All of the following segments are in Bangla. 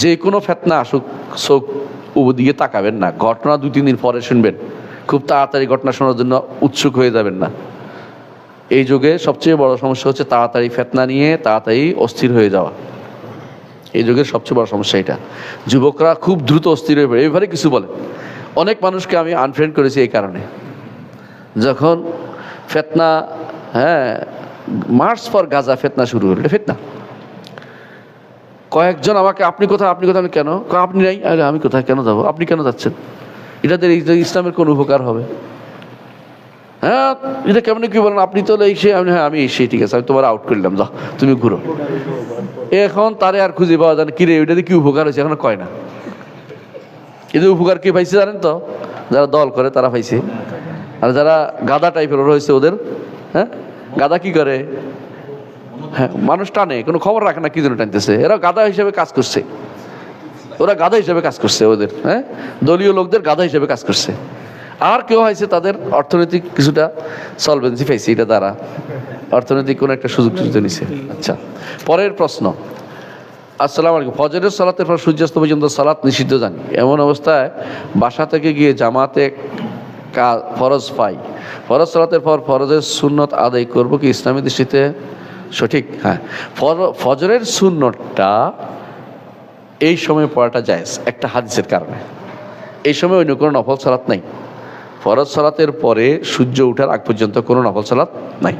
যে কোনো ফেতনা আসুক চোখ দিকে তাকাবেন না। ঘটনা দুই, তিন দিন পরে শুনবেন। খুব তাড়াতাড়ি ঘটনা শোনার জন্য উৎসুক হয়ে যাবেন না। এই যুগে সবচেয়ে বড় সমস্যা হচ্ছে তাড়াতাড়ি ফেতনা নিয়ে তাড়াতাড়ি অস্থির হয়ে যাওয়া। এই যুগের সবচেয়ে বড় সমস্যা এটা। যুবকরা খুব দ্রুত অস্থির হয়ে পড়ে। এবারে কিছু বলে অনেক মানুষকে আমি আনফ্রেন্ড করেছি এই কারণে। যখন ফেতনা হ্যাঁ মার্চ পর গাজা ফেতনা শুরু হলো। ফেতনা। কয়েকজন আমাকে, আপনি কোথায়? আপনি কোথায়? আমি কেন? আপনি নাই? আরে, আমি কোথায়? কেন যাব? আপনি কেন যাচ্ছেন? যে ইসলামের কোন উপকার হবে? হ্যাঁ এটা কেমন কি বলেন? আপনি তো এই সে, আমি হ্যাঁ আমি এই সে, ঠিক আছে, আমি তোমার আউট করলাম যা তুমি ঘুরো। এখন তারে আর খুঁজে পাওয়া যায় কিরে ওইটাতে কি উপকার হয়েছে? এখন কয় না। এদের উপকার কি পাইছে জানেন তো? যারা দল করে, তারা পাইছে। আর যারা গাদা টাইপের রয়েছে ওদের হ্যাঁ গাদা কি করে? হ্যাঁ মানুষ টানে, কোনো খবর রাখে না কি জন্য টানতেছে? এরা গাদা হিসেবে কাজ করছে। ওরা গাধা হিসেবে কাজ করছে ওদের হ্যাঁ? দলীয় লোকদের গাধা হিসেবে কাজ করছে। আর কেউ হয়েছে তাদের অর্থনৈতিক কিছুটা সলভেন্সি পাইছে, এটা দ্বারা। অর্থনৈতিক কোনো একটা সুযোগ সুযোগ নিছে। আচ্ছা পরের প্রশ্ন। আসসালামু আলাইকুম। ফজরের সালাতের পর সূর্যাস্ত পর্যন্ত সালাত নিষিদ্ধ জানি। এমন অবস্থায় বাসা থেকে গিয়ে জামাতে ফরজ পাই। ফরজ সালাতের পর ফরজের সুন্নত আদায় করব কি ইসলামী দৃষ্টিতে? সঠিক? হ্যাঁ। ফজরের সুন্নতটা এই সময় পড়াটা যায় একটা হাদিসের কারণে। এই সময় অন্য কোনো নফল সালাত নাই। ফরজ সালাতের পরে সূর্য ওঠার আগ পর্যন্ত কোনো নফল সালাত নাই।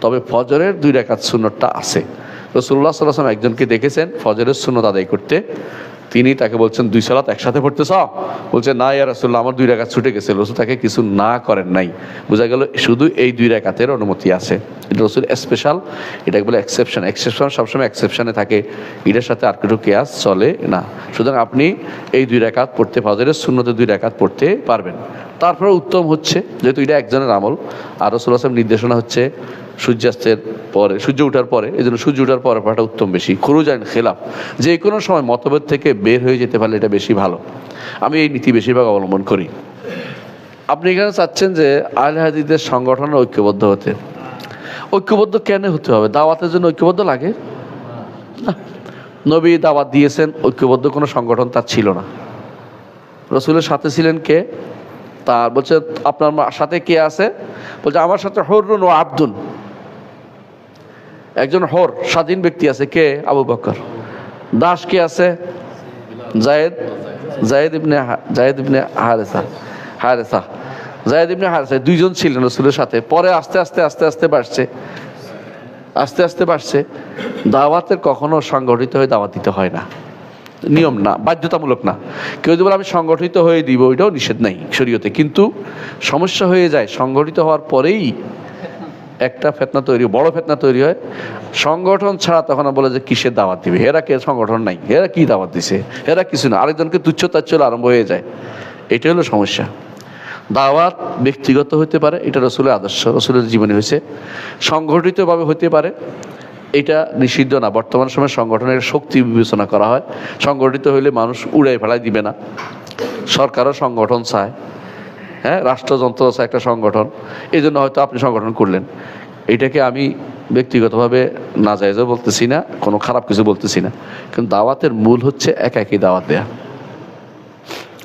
তবে ফজরের দুই রেখাত সুন্নতটা আছে। রসুল্লাহ সাল্লাম একজনকে দেখেছেন, ফজরের সুন্নত আদায় করতে। তিনি তাকে বলছেন, দুই সালাত একসাথে পড়তেছ বলছে, না, ইয়া রসুল্লাহ আমার দুই রেখাত ছুটে গেছে, রসুল তাকে কিছু না করেন নাই। বোঝা গেল, শুধু এই দুই রেখাতের অনুমতি আছে। এটা রসুল স্পেশাল এটাকে বলে এক্সেপশন এক্সেপশন সবসময় এক্সেপশনে থাকে। এটার সাথে আর কিছু কেয়াস চলে না। সুতরাং আপনি এই দুই রেখাত পড়তে ফজরের শূন্যতে দুই রেখাত পড়তে পারবেন। তারপরে উত্তম হচ্ছে, যেহেতু এটা একজনের আমল। আর রসুল আসলাম নির্দেশনা হচ্ছে সূর্যাস্তের পরে, সূর্য ওঠার পরে এই জন্য সূর্য ওঠার পরে পড়াটা উত্তম বেশি। খুরুজান খেলাফ, যে কোনো সময় মতভেদ থেকে বের হয়ে যেতে পারলে এটা বেশি ভালো। আমি এই নীতি বেশিরভাগ অবলম্বন করি। আপনি এখানে চাচ্ছেন যে আল হাদিদের সংগঠনের ঐক্যবদ্ধ হতে। ঐক্যবদ্ধ কেন হতে হবে? দাওয়াতের জন্য ঐক্যবদ্ধ লাগে? না। নবী দাওয়াত দিয়েছেন, ঐক্যবদ্ধ কোনো সংগঠন তার ছিল না। রসুলের সাথে ছিলেন কে? তার, বলছে, আপনার সাথে কে আছে? বলছে, আমার সাথে হরুন ও আব্দুন। একজন হর, স্বাধীন ব্যক্তি আছে কে? আবু বকর। দাস কে আছে? জায়েদ। জায়েদ ইবনে জায়েদ ইবনে হারেসা। হারেসা। জায়েদ ইবনে হারেসা দুইজন ছিলেন রসুলের সাথে। পরে আস্তে আস্তে আস্তে আস্তে বাড়ছে। আস্তে আস্তে বাড়ছে। দাওয়াতের কখনো সংগঠিত হয়ে দাওয়াত দিতে হয় না। নিয়ম না, বাধ্যতামূলক না। কেউ যদি বলে, আমি সংগঠিত হয়ে দিব ওইটাও নিষেধ নাই শরীয়তে। কিন্তু সমস্যা হয়ে যায়। সংগঠিত হওয়ার পরেই একটা ফেতনা তৈরি, বড় ফেতনা তৈরি হয়, সংগঠন ছাড়া তখন বলে যে কিসের দাওয়াত দিবে? এরা কে? সংগঠন নাই। এরা কি দাওয়াত দিছে? এরা কিছু না। আরেকজনকে তুচ্ছ তাচ্ছল আরম্ভ হয়ে যায়। এটা হলো সমস্যা। দাওয়াত ব্যক্তিগত হতে পারে, এটা রসুলের আদর্শ, রসুলের জীবনে হয়েছে। সংগঠিতভাবে হতে পারে, এটা নিষিদ্ধ না। বর্তমান সময়ে সংগঠনের শক্তি বিবেচনা করা হয়। সংগঠিত হইলে মানুষ উড়াই ফেলাই দিবে না। সরকারও সংগঠন চায়। হ্যাঁ রাষ্ট্রযন্ত্র আছে একটা সংগঠন, এই জন্য হয়তো আপনি সংগঠন করলেন। এটাকে আমি ব্যক্তিগতভাবে না যায় বলতেছি না, কোনো খারাপ কিছু বলতেছি না। কিন্তু দাওয়াতের মূল হচ্ছে এক একই দাওয়াত দেয়া।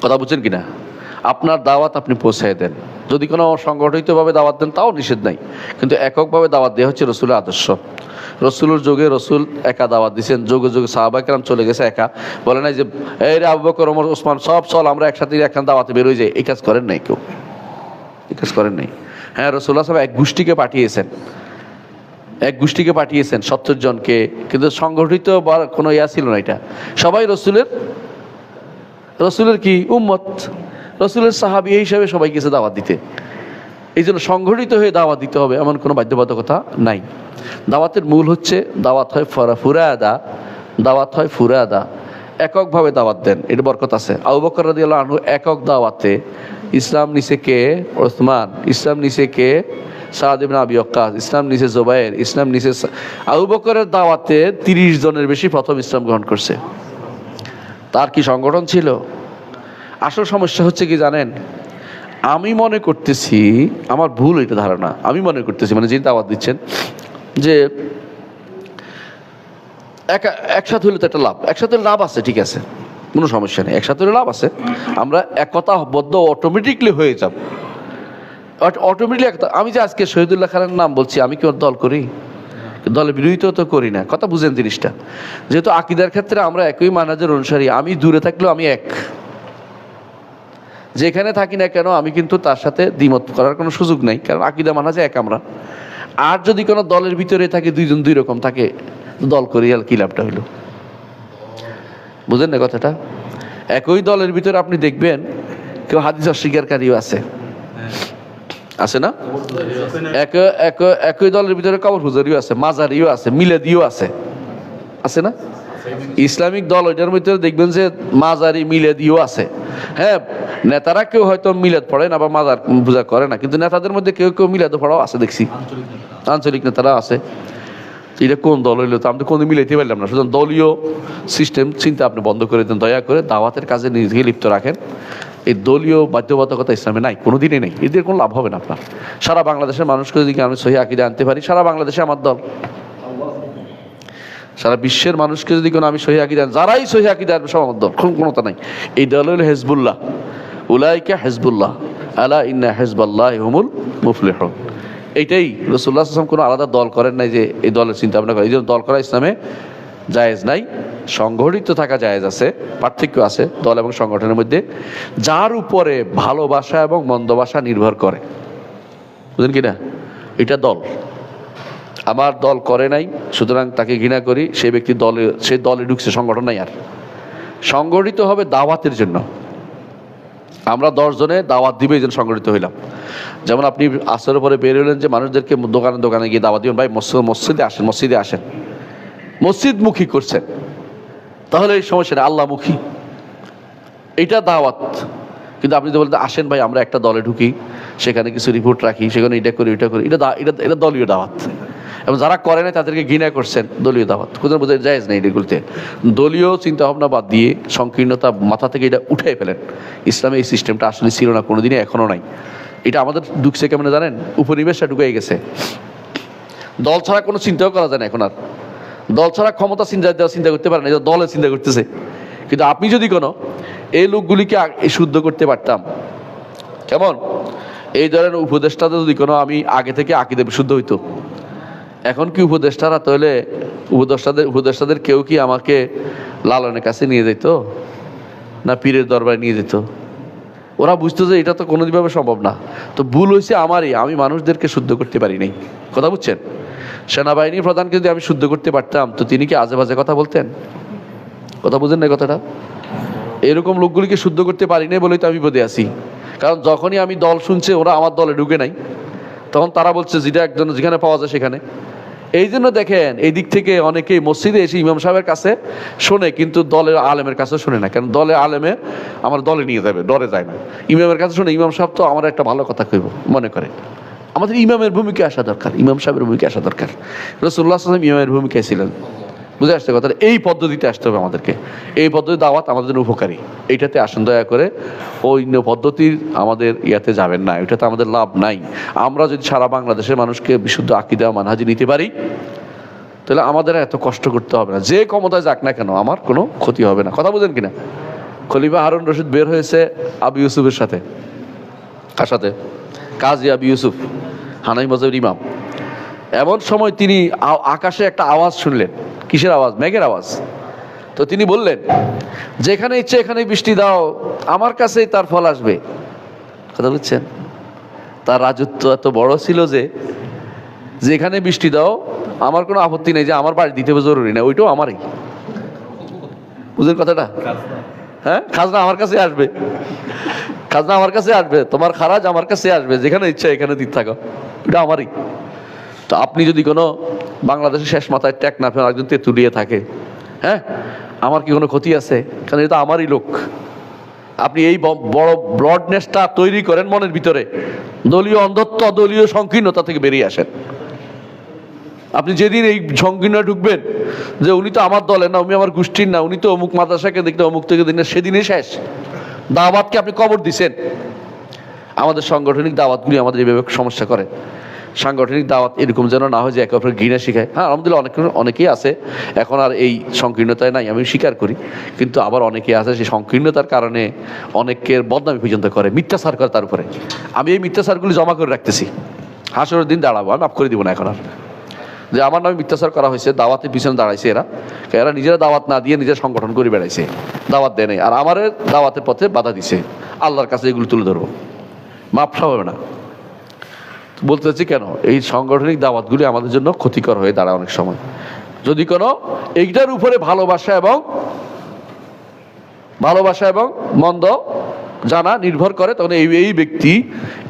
কথা বুঝছেন কি না আপনার দাওয়াত আপনি পৌঁছায় দেন। যদি কোনো সংগঠিতভাবে দাওয়াত দেন, তাও নিষেধ নাই। কিন্তু এককভাবে দাওয়াত দেওয়া হচ্ছে রসুলের আদর্শ। রসুলের যুগে রসুল একা দাওয়াত দিচ্ছেন যুগে যুগে সাহাবাকেরাম চলে গেছে একা। বলে নাই যে, এই রে আবু বকর ওমর, ওসমান, সব চল, আমরা একসাথে একখান দাওয়াতে বেরোই যাই। এই কাজ করেন নাই কেউ। এই কাজ করেন নাই। হ্যাঁ রসুল্লাহ সাহেব এক গোষ্ঠীকে পাঠিয়েছেন। এক গোষ্ঠীকে পাঠিয়েছেন সত্তর জনকে। কিন্তু সংগঠিত বা কোনো ইয়া ছিল না এটা। সবাই রসুলের রসুলের কি? উম্মত। রসুলের সাহাবি এই হিসাবে সবাই গেছে দাওয়াত দিতে। এই জন্য সংগঠিত হয়ে দাওয়াত দিতে হবে এমন কোনো বাধ্যবাধকতা নাই। দাওয়াতের মূল হচ্ছে, দাওয়াত হয় ফরা, ফুরাদা। দাওয়াত হয় ফুরাদা। এককভাবে দাওয়াত দেন, এটা বরকত আছে। আবু বকর রাদিয়াল্লাহু আনহু একক দাওয়াতে ইসলাম নিচে কে? ওসমান। ইসলাম নিচে কে? সাদ ইবনে আবি ওয়াক্কাস। ইসলাম নিচে জোবায়ের ইসলাম নিচে আবু বকরের দাওয়াতে তিরিশ জনের বেশি প্রথম ইসলাম গ্রহণ করছে। তার কি সংগঠন ছিল? আসল সমস্যা হচ্ছে কি জানেন? আমি মনে করতেছি, আমার ভুল এটা ধারণা, আমি মনে করতেছি মানে যিনি দাওয়াত দিচ্ছেন, যে একা, একসাথে হলে তো একটা লাভ, একসাথে লাভ আছে, ঠিক আছে, কোনো সমস্যা নেই, একসাথে হলে লাভ আছে, আমরা একতাবদ্ধ অটোমেটিকলি হয়ে যাব। অটোমেটিকলি একটা আমি যে আজকে শহীদুল্লাহ খানের নাম বলছি, আমি কি ওর দল করি? দলে বিরোধিতা তো করি না, কথা বুঝেন জিনিসটা। যেহেতু আকিদার ক্ষেত্রে আমরা একই মানাজের অনুসারী, আমি দূরে থাকলেও আমি এক। যেখানে থাকি না কেন আমি কিন্তু তার সাথে দ্বিমত করার কোনো সুযোগ নেই কারণ আকিদা মানা যায় এক আমরা। আর যদি কোনো দলের ভিতরে থাকে দুইজন দুই রকম থাকে দল করি আর কি লাভটা হইল? বুঝেন না কথাটা? একই দলের ভিতরে আপনি দেখবেন কেউ হাদিস অস্বীকারীও আছে। আছে না? এক এক একই দলের ভিতরে কবর হুজারিও আছে মাজারিও আছে মিলাদিও আছে। আছে না? ইসলামিক দল ওইটার ভিতরে দেখবেন যে মাজারি মিলাদিও আছে। হ্যাঁ নেতারা কেউ হয়তো মিলাদ পড়ে না বা মাজার পূজা করে না, কিন্তু নেতাদের মধ্যে কেউ কেউ মিলাদ পড়াও আছে, দেখছি। আঞ্চলিক নেতারা আছে। এটা কোন দল হইল? তো আমি তো কোনো মিলাইতে পারলাম না। সুতরাং দলীয় সিস্টেম চিন্তা আপনি বন্ধ করে দেন, দয়া করে দাওয়াতের কাজে নিজেকে লিপ্ত রাখেন। এই দলীয় বাধ্যবাধকতা ইসলামে নাই কোনো দিনই নেই। এদের কোনো লাভ হবে না আপনার। সারা বাংলাদেশের মানুষকে যদি আমি সহি আকিদে আনতে পারি? সারা বাংলাদেশে আমার দল। সারা বিশ্বের মানুষকে যদি কোনো আমি সহি আন- যারাই সহি আকিদে আনবে সব আমার দল কোনো কোনোটা নাই। এই দল হলো হেজবুল্লাহ। উলাইকা হেজবুল্লাহ। আলা ইন্না হেজবাল্লাহ হুমুল মুফলিহ এইটাই রসুল্লাহ আসলাম কোনো আলাদা দল করেন নাই যে এই দলের চিন্তা ভাবনা করে। এই জন্য দল করা ইসলামে জায়েজ নাই। সংগঠিত থাকা জায়েজ আছে, পার্থক্য আছে দল এবং সংগঠনের মধ্যে। যার উপরে ভালোবাসা এবং মন্দবাসা নির্ভর করে। বুঝলেন কি না? এটা দল। আমার দল করে নাই, সুতরাং তাকে ঘৃণা করি, সেই ব্যক্তি দলে, সে দলে ঢুকছে, সংগঠন নাই আর। সংগঠিত হবে দাওয়াতের জন্য। আমরা দশ জনে দাওয়াত দিবে এই সংগঠিত হইলাম। যেমন আপনি আসরের পরে বের হলেন যে মানুষদেরকে দোকানে দোকানে গিয়ে দাওয়াত দিবেন, ভাই, মসজিদ, মসজিদে আসেন মসজিদে আসেন। মসজিদমুখী করছেন। তাহলে এই সমস্যা নেই আল্লাহমুখী এটা দাওয়াত। কিন্তু আপনি যদি বলতে আসেন, ভাই, আমরা একটা দলে ঢুকি, সেখানে কিছু রিপোর্ট রাখি, সেখানে এটা করি এটা করি। এটা এটা এটা দলীয় দাওয়াত। এবং যারা করে না তাদেরকে ঘৃণা করছেন দলীয় দাওয়াত। কোথাও বোঝা যায় না এগুলোতে। দলীয় চিন্তা ভাবনা বাদ দিয়ে সংকীর্ণতা মাথা থেকে এটা উঠে ফেলেন। ইসলামে এই সিস্টেমটা আসলে ছিল না, কোনোদিনই এখনও নাই। এটা আমাদের ঢুকছে কেমন জানেন? উপনিবেশটা ঢুকে গেছে। দল ছাড়া কোনো চিন্তাও করা যায় না এখন আর। দল ছাড়া ক্ষমতা চিন্তা দেওয়া চিন্তা করতে পারে না, এই দলে চিন্তা করতেছে। কিন্তু আপনি যদি কোনো, এই লোকগুলিকে শুদ্ধ করতে পারতাম, কেমন? এই ধরনের উপদেষ্টাদের যদি কোনো আমি আগে থেকে আকিদে শুদ্ধ হইতো। এখন কি উপদেষ্টারা তাহলে উপদেষ্টাদের উপদেষ্টাদের কেউ কি আমাকে লালনের কাছে নিয়ে যেত? না পীরের দরবারে নিয়ে যেত? ওরা বুঝতো যে এটা তো কোনোদিনভাবে সম্ভব না। তো ভুল হয়েছে আমারই। আমি মানুষদেরকে শুদ্ধ করতে পারি নাই। কথা বুঝছেন? সেনাবাহিনী প্রধানকে যদি আমি শুদ্ধ করতে পারতাম, তো তিনি কি আজে বাজে কথা বলতেন? কথা বুঝেন না কথাটা? এরকম লোকগুলিকে শুদ্ধ করতে পারি নাই বলেই তো আমি বোধে আছি। কারণ যখনই আমি দল শুনছে, ওরা আমার দলে ঢুকে নাই। তখন তারা বলছে যেটা একজন যেখানে পাওয়া যায় সেখানে। এই জন্য দেখেন এই দিক থেকে অনেকেই মসজিদে এসে ইমাম সাহেবের কাছে শোনে, কিন্তু দলের আলেমের কাছে শোনে না। কারণ দলের আলেমে আমার দলে নিয়ে যাবে ডরে যায় না। ইমামের কাছে শোনে, ইমাম সাহেব তো আমার একটা ভালো কথা কইব, মনে করে। আমাদের ইমামের ভূমিকা আসা দরকার, ইমাম সাহেবের ভূমিকা আসা দরকার। রসুল্লাহ ইমামের ভূমিকায় ছিলেন। বুঝে আসছে কথাটা এই পদ্ধতিতে আসতে হবে আমাদেরকে। এই পদ্ধতি দাওয়াত আমাদের জন্য উপকারী। এইটাতে আসেন দয়া করে। অন্য পদ্ধতির আমাদের ইয়াতে যাবেন না। এটাতে আমাদের লাভ নাই। আমরা যদি সারা বাংলাদেশের মানুষকে বিশুদ্ধ আকিদা মানহাজি নিতে পারি, তাহলে আমাদের এত কষ্ট করতে হবে না। যে ক্ষমতায় যাক না কেন, আমার কোনো ক্ষতি হবে না। কথা বুঝেন কিনা? খলিফা হারুন রশিদ বের হয়েছে আবু ইউসুফের সাথে। কার সাথে? কাজী আবু ইউসুফ হানাই মজাবের ইমাম। এমন সময় তিনি আকাশে একটা আওয়াজ শুনলেন। কিসের আওয়াজ? মেঘের আওয়াজ। তো তিনি বললেন, যেখানে ইচ্ছে এখানে বৃষ্টি দাও, আমার কাছেই তার ফল আসবে। কথা বুঝছেন? তার রাজত্ব এত বড় ছিল যে, যেখানে বৃষ্টি দাও, আমার কোনো আপত্তি নেই যে আমার বাড়ি দিতে হবে জরুরি না, ওইটাও আমারই। বুঝলেন কথাটা? হ্যাঁ? খাজনা আমার কাছে আসবে। খাজনা আমার কাছে আসবে, তোমার খারাজ আমার কাছে আসবে, যেখানে ইচ্ছা এখানে দিতে থাকো এটা আমারই। তো আপনি যদি কোনো বাংলাদেশের শেষ মাথায় ফেলে একজন তেঁতুলিয়ে থাকে। হ্যাঁ? আমার কি কোনো ক্ষতি আছে? কারণ এটা আমারই লোক। আপনি এই বড় ব্রডনেসটা তৈরি করেন মনের ভিতরে। দলীয় অন্ধত্ব, দলীয় সংকীর্ণতা থেকে বেরিয়ে আসেন। আপনি যেদিন এই সংকীর্ণ ঢুকবেন যে উনি তো আমার দলের না, উনি আমার গোষ্ঠীর না, উনি তো অমুক মাদ্রাসাকে দেখতে অমুক থেকে দিন সেদিনই শেষ। দাওয়াতকে আপনি কবর দিছেন। আমাদের সাংগঠনিক দাওয়াতগুলি আমাদের এইভাবে সমস্যা করে। সাংগঠনিক দাওয়াত এরকম যেন না হয় যে একে অপরের ঘৃণা শিখায়। হ্যাঁ আলহামদুলিল্লাহ, অনেক অনেকেই আছে। এখন আর এই সংকীর্ণতায় নাই, আমি স্বীকার করি। কিন্তু আবার অনেকে আছে সেই সংকীর্ণতার কারণে অনেকের বদনামি পর্যন্ত করে, মিথ্যাচার করে তার উপরে। আমি এই মিথ্যাচারগুলি জমা করে রাখতেছি। হাসরের দিন দাঁড়াবো আমি মাফ করে দিব না এখন আর। যে আমার নামে মিথ্যাচার করা হয়েছে, দাওয়াতের পিছনে দাঁড়াইছে এরা। এরা নিজেরা দাওয়াত না দিয়ে নিজের সংগঠন করে বেড়াইছে। দাওয়াত দেয় নাই। আর আমার দাওয়াতের পথে বাধা দিছে। আল্লাহর কাছে এগুলো তুলে ধরবো। মাপটা হবে না। বলতে চাচ্ছি কেন? এই সাংগঠনিক দাওয়াতগুলি আমাদের জন্য ক্ষতিকর হয়ে দাঁড়ায় অনেক সময়। যদি কোনো, এইটার উপরে ভালোবাসা এবং ভালোবাসা এবং মন্দ জানা নির্ভর করে, তখন এই এই ব্যক্তি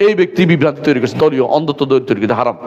এই ব্যক্তি বিভ্রান্তি তৈরি করেছে দলীয় অন্ধত্ব তৈরি করেছে, হারাম।